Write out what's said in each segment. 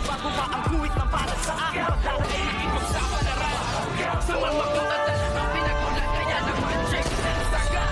Ang guhit na para sa akin. Pagdadaig ipagsapalaran Sa mga katatan Ang pinagulat kaya naman Check saga.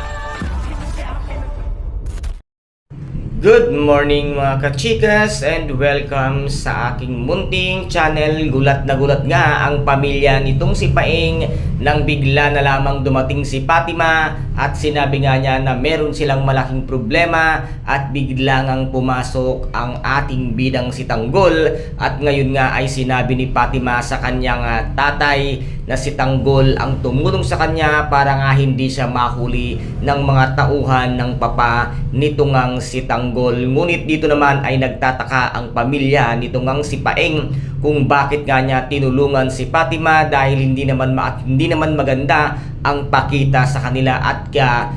Good morning mga kachikas and welcome sa aking munting channel. Gulat na gulat nga ang pamilya nitong si Paing nang bigla na lamang dumating si Fatima at sinabi nga niya na meron silang malaking problema at bigla ngang pumasok ang ating bidang si Tanggol at ngayon nga ay sinabi ni Fatima sa kanyang ah, tatay na si Tanggol ang tumulong sa kanya para nga hindi siya mahuli ng mga tauhan ng papa nito ngang si Tanggol. Ngunit dito naman ay nagtataka ang pamilya nito ngang si Paeng kung bakit nga niya tinulungan si Fatima dahil hindi naman ma- hindi naman maganda ang pakita sa kanila at ka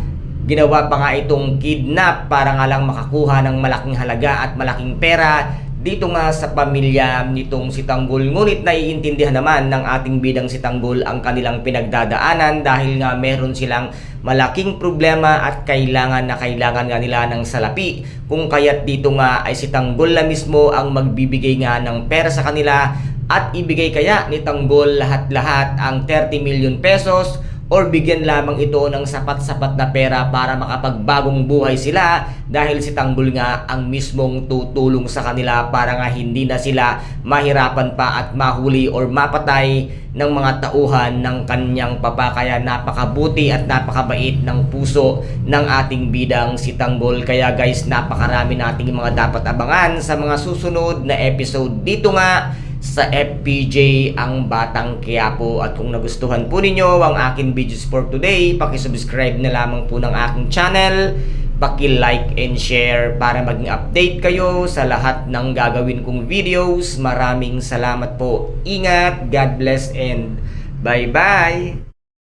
ginawa pa nga itong kidnap para nga lang makakuha ng malaking halaga at malaking pera dito nga sa pamilya nitong si Tanggol. Ngunit naiintindihan naman ng ating bidang si Tanggol ang kanilang pinagdadaanan dahil nga meron silang malaking problema at kailangan na kailangan nga nila ng salapi. Kung kaya't dito nga ay si Tanggol na mismo ang magbibigay nga ng pera sa kanila at ibigay kaya ni Tanggol lahat-lahat ang 30 million pesos or bigyan lamang ito ng sapat-sapat na pera para makapagbagong buhay sila dahil si Tanggol nga ang mismong tutulong sa kanila para nga hindi na sila mahirapan pa at mahuli or mapatay ng mga tauhan ng kanyang papa. Kaya napakabuti at napakabait ng puso ng ating bidang si Tanggol. Kaya guys napakarami nating mga dapat abangan sa mga susunod na episode. Dito nga sa FPJ ang Batang Quiapo. At kung nagustuhan po ninyo ang akin videos for today paki-subscribe na lamang po ng aking channel paki-like and share para maging update kayo sa lahat ng gagawin kong videos. Maraming salamat po. Ingat God bless and bye bye